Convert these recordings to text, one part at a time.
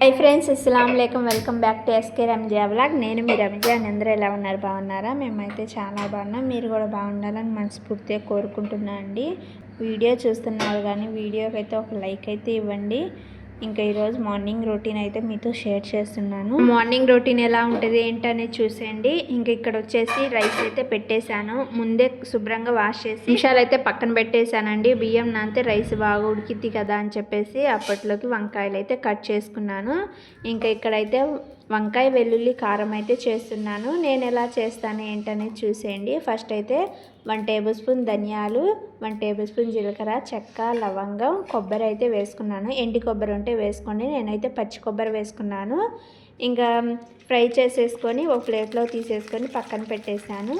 High friends అస్సలం లేకం welcome back to SK Ramja blog నేను మీ రమ్జా అని అందరూ ఎలా ఉన్నారు? బాగున్నారా? మేమైతే చాలా బాగున్నాం. మీరు కూడా బాగుండాలని మనస్ఫూర్తిగా కోరుకుంటున్నా అండి. వీడియో చూస్తున్నారు కానీ వీడియోకి అయితే ఒక లైక్ అయితే ఇవ్వండి. ఇంకా ఈరోజు మార్నింగ్ రొటీన్ అయితే మీతో షేర్ చేస్తున్నాను. మార్నింగ్ రొటీన్ ఎలా ఉంటుంది ఏంటనేది చూసేయండి. ఇంకా ఇక్కడ వచ్చేసి రైస్ అయితే పెట్టేశాను. ముందే శుభ్రంగా వాష్ చేసి నిమిషాలు అయితే పక్కన పెట్టేశానండి. బియ్యం నాంతే రైస్ బాగా ఉడికిద్ది కదా అని చెప్పేసి అప్పట్లోకి వంకాయలు అయితే కట్ చేసుకున్నాను. ఇంకా ఇక్కడైతే వంకాయ వెల్లుల్లి కారం అయితే చేస్తున్నాను. నేను ఎలా చేస్తాను ఏంటనేది చూసేయండి. ఫస్ట్ అయితే వన్ టేబుల్ స్పూన్ ధనియాలు వన్ టేబుల్ స్పూన్ జీలకర్ర చెక్క లవంగం కొబ్బరి అయితే వేసుకున్నాను. ఎండి కొబ్బరి ఉంటే వేసుకోండి. నేనైతే పచ్చి కొబ్బరి వేసుకున్నాను. ఇంకా ఫ్రై చేసేసుకొని ఒక ప్లేట్లో తీసేసుకొని పక్కన పెట్టేశాను.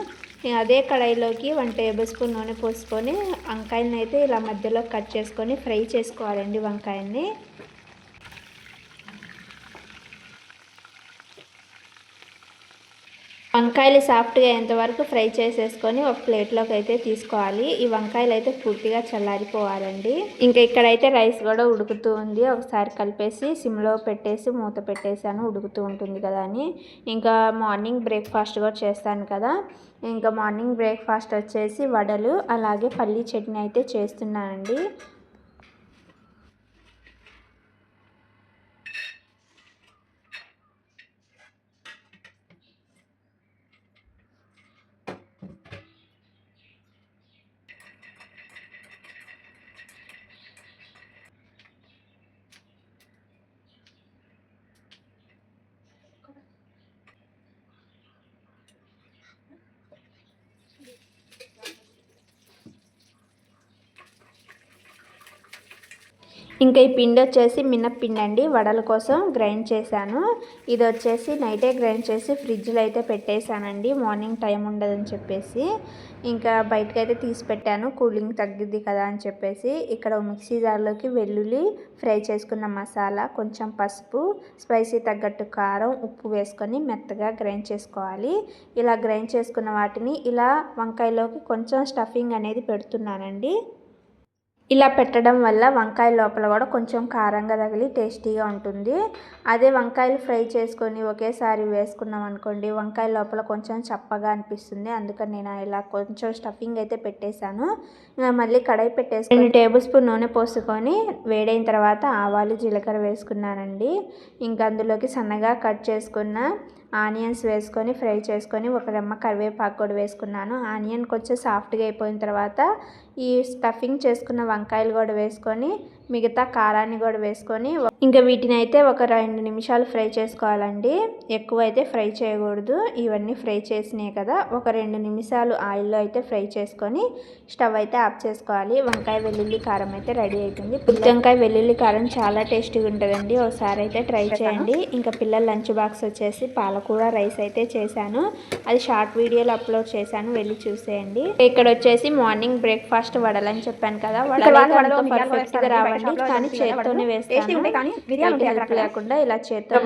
అదే కడాయిలోకి వన్ టేబుల్ స్పూన్ నూనె పోసుకొని వంకాయలను అయితే ఇలా మధ్యలో కట్ చేసుకొని ఫ్రై చేసుకోవాలండి వంకాయని వంకాయలు సాఫ్ట్గా అయ్యేంతవరకు ఫ్రై చేసేసుకొని ఒక ప్లేట్లోకి అయితే తీసుకోవాలి. ఈ వంకాయలు అయితే పూర్తిగా చల్లారిపోవాలండి. ఇంకా ఇక్కడైతే రైస్ కూడా ఉడుకుతూ ఉంది. ఒకసారి కలిపేసి సిమ్లో పెట్టేసి మూత పెట్టేసాను ఉడుకుతూ ఉంటుంది కదా అని. ఇంకా మార్నింగ్ బ్రేక్ఫాస్ట్ కూడా చేస్తాను కదా. ఇంకా మార్నింగ్ బ్రేక్ఫాస్ట్ వచ్చేసి వడలు అలాగే పల్లీ చట్నీ అయితే చేస్తున్నానండి. ఇంకా ఈ పిండి వచ్చేసి మినప్పిండి అండి వడల కోసం గ్రైండ్ చేశాను. ఇది వచ్చేసి నైటే గ్రైండ్ చేసి ఫ్రిడ్జ్లో అయితే పెట్టేశానండి. మార్నింగ్ టైం ఉండదని చెప్పేసి. ఇంకా బయటకైతే తీసి పెట్టాను. కూలింగ్ తగ్గిద్ది కదా అని చెప్పేసి. ఇక్కడ మిక్సీ జార్లోకి వెల్లుల్లి ఫ్రై చేసుకున్న మసాలా కొంచెం పసుపు స్పైసీ తగ్గట్టు కారం ఉప్పు వేసుకొని మెత్తగా గ్రైండ్ చేసుకోవాలి. ఇలా గ్రైండ్ చేసుకున్న వాటిని ఇలా వంకాయలోకి కొంచెం స్టఫింగ్ అనేది పెడుతున్నానండి. ఇలా పెట్టడం వల్ల వంకాయ లోపల కూడా కొంచెం కారంగా తగిలి టేస్టీగా ఉంటుంది. అదే వంకాయలు ఫ్రై చేసుకొని ఒకేసారి వేసుకున్నాం అనుకోండి వంకాయ లోపల కొంచెం చప్పగా అనిపిస్తుంది. అందుకని నేను ఇలా కొంచెం స్టఫింగ్ అయితే పెట్టేశాను. ఇంకా మళ్ళీ కడాయి పెట్టేసి రెండు టేబుల్ స్పూన్ నూనె పోసుకొని వేడైన తర్వాత ఆవాలు జీలకర్ర వేసుకున్నానండి. ఇంకా అందులోకి సన్నగా కట్ చేసుకున్న ఆనియన్స్ వేసుకొని ఫ్రై చేసుకొని ఒక రెమ్మ కరివేపాకు కూడా వేసుకున్నాను. ఆనియన్ కొంచెం సాఫ్ట్గా అయిపోయిన తర్వాత ఈ స్టఫింగ్ చేసుకున్న వంకాయలు కూడా వేసుకొని మిగతా కారాన్ని కూడా వేసుకొని ఇంకా వీటిని అయితే ఒక రెండు నిమిషాలు ఫ్రై చేసుకోవాలండి. ఎక్కువ అయితే ఫ్రై చేయకూడదు. ఇవన్నీ ఫ్రై చేసినాయి కదా. ఒక రెండు నిమిషాలు ఆయిల్లో అయితే ఫ్రై చేసుకొని స్టవ్ అయితే ఆఫ్ చేసుకోవాలి. వంకాయ వెల్లుల్లి కారం అయితే రెడీ అవుతుంది వంకాయ వెల్లుల్లి కారం చాలా టేస్టీగా ఉంటుందండి. ఒకసారి అయితే ట్రై చేయండి. ఇంకా పిల్లల లంచ్ బాక్స్ వచ్చేసి పాలకూర రైస్ అయితే చేశాను. అది షార్ట్ వీడియోలో అప్లోడ్ చేశాను. వెళ్ళి చూసేయండి. ఇక్కడ వచ్చేసి మార్నింగ్ బ్రేక్ఫాస్ట్ వడలని చెప్పాను కదా. వడలు పర్ఫెక్ట్గా కానీ చేత్తోనే వేస్తాను. హెల్ప్ లేకుండా ఇలా చేత్తో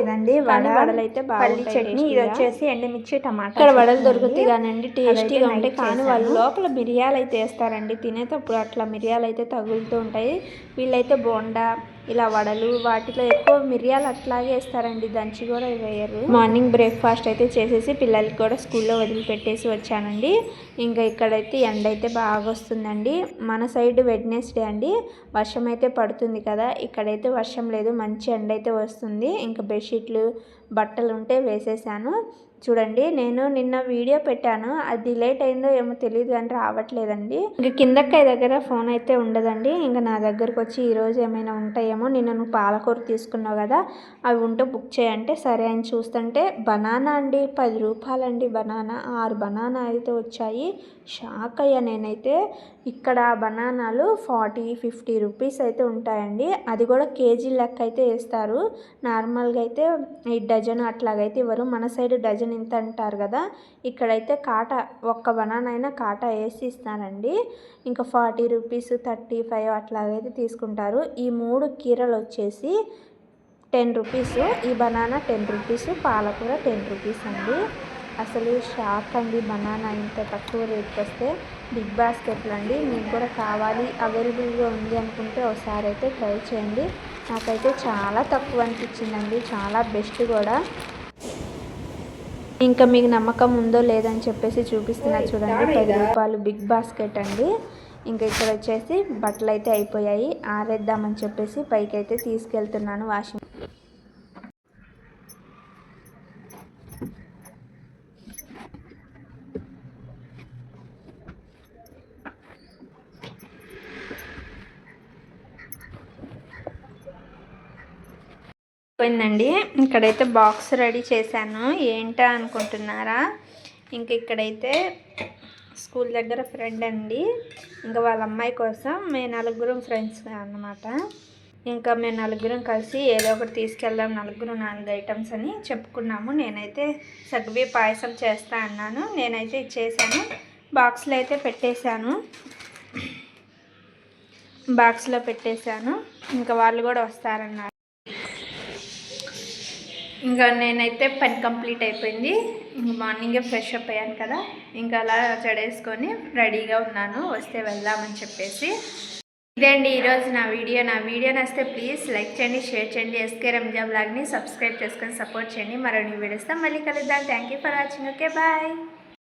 ఇదండి వడలు అయితే పల్లి చట్నీ ఇది వచ్చేసి ఎండుమిర్చి టమాటా ఇక్కడ వడలు దొరుకుతాయి కానండి టేస్టీగా ఉంటాయి. కానీ వాళ్ళు. లోపల మిరియాలు అయితే వేస్తారండి తినేటప్పుడు అట్లా మిరియాలు అయితే తగులుతూ ఉంటాయి. వీళ్ళైతే బోండా ఇలా వడలు వాటిలో ఎక్కువ మిరియాలు అట్లాగే వేస్తారండి. దంచి కూడా వేయరు. మార్నింగ్ బ్రేక్ఫాస్ట్ అయితే చేసేసి పిల్లలకి కూడా స్కూల్లో వదిలిపెట్టేసి వచ్చానండి. ఇంకా ఇక్కడైతే ఎండ అయితే బాగా వస్తుందండి. మన సైడ్ వెడ్నెస్డే అండి. వర్షం అయితే పడుతుంది కదా. ఇక్కడైతే వర్షం లేదు. మంచి ఎండ అయితే వస్తుంది. ఇంకా బెడ్షీట్లు బట్టలు ఉంటే వేసేసాను. చూడండి నేను నిన్న వీడియో పెట్టాను. అది లేట్ అయిందో ఏమో తెలియదు కానీ రావట్లేదండి. ఇంక కిందక్క దగ్గర ఫోన్ అయితే ఉండదండి. ఇంకా నా దగ్గరకు వచ్చి ఈరోజు ఏమైనా ఉంటాయేమో నిన్న నువ్వు పాలకూర తీసుకున్నావు కదా అవి ఉంటే బుక్ చేయంటే సరే అని చూస్తుంటే బనానా అండి పది రూపాయలండి బనానా. ఆరు బనానా అయితే వచ్చాయి. షాక్ అయ్యా నేనైతే. ఇక్కడ బనానాలు ఫార్టీ ఫిఫ్టీ రూపీస్ అయితే ఉంటాయండి. అది కూడా కేజీ లెక్క అయితే వేస్తారు. నార్మల్గా అయితే ఈ డజన్ అట్లాగైతే ఇవ్వరు. మన సైడ్ డజన్ ఇంత అంటారు కదా. ఇక్కడైతే కాటా ఒక్క బనానా అయినా కాటా వేసి ఇస్తారండి. ఇంకా ఫార్టీ రూపీస్ థర్టీ ఫైవ్ అట్లాగైతే తీసుకుంటారు. ఈ మూడు కీరలు వచ్చేసి టెన్ రూపీస్ ఈ బనానా టెన్ రూపీస్ పాలకూర టెన్ రూపీస్ అండి. అసలు షాక్ అండి బనానా ఇంత తక్కువ రేట్కి వస్తే. బిగ్ బాస్కెట్లు అండి మీకు కూడా కావాలి అవైలబుల్గా ఉంది అనుకుంటే ఒకసారి అయితే ట్రై చేయండి. నాకైతే చాలా తక్కువ అనిపించిందండి చాలా బెస్ట్ కూడా. ఇంకా మీకు నమ్మకం ఉందో లేదని చెప్పేసి చూపిస్తున్నా చూడండి పది రూపాయలు బిగ్ బాస్కెట్ అండి. ఇంకా ఇక్కడ వచ్చేసి బట్టలు అయితే అయిపోయాయి ఆరేద్దామని చెప్పేసి పైకి అయితే తీసుకెళ్తున్నాను వాషింగ్ అయిపోయిందండి. ఇక్కడైతే బాక్స్ రెడీ చేశాను. ఏంటా అనుకుంటున్నారా? ఇంక ఇక్కడైతే స్కూల్ దగ్గర ఫ్రెండ్ అండి. ఇంకా వాళ్ళ అమ్మాయి కోసం మేము నలుగురం ఫ్రెండ్స్ అన్నమాట. ఇంకా మేము నలుగురం కలిసి ఏదో ఒకటి తీసుకెళ్దాం నలుగురు నాలుగు ఐటమ్స్ అని చెప్పుకున్నాము. నేనైతే సగ్బీ పాయసం చేస్తా అన్నాను. నేనైతే ఇచ్చేసాను. బాక్స్లో అయితే పెట్టేశాను. బాక్స్లో పెట్టేశాను. ఇంకా వాళ్ళు కూడా వస్తారన్నారు. ఇంకా నేనైతే పని కంప్లీట్ అయిపోయింది. ఇంక మార్నింగే ఫ్రెష్ అప్ అయ్యాను కదా. ఇంకా అలా చడేసుకొని రెడీగా ఉన్నాను. వస్తే వెళ్దామని చెప్పేసి. ఇదే అండి ఈరోజు నా వీడియో. నా వీడియో నచ్చితే ప్లీజ్ లైక్ చేయండి షేర్ చేయండి. ఎస్కే రంజా బ్లాగ్ని సబ్స్క్రైబ్ చేసుకొని సపోర్ట్ చేయండి. మరో నీ వీడియోస్తో మళ్ళీ కలుద్దాం. Thank you for watching. Okay bye.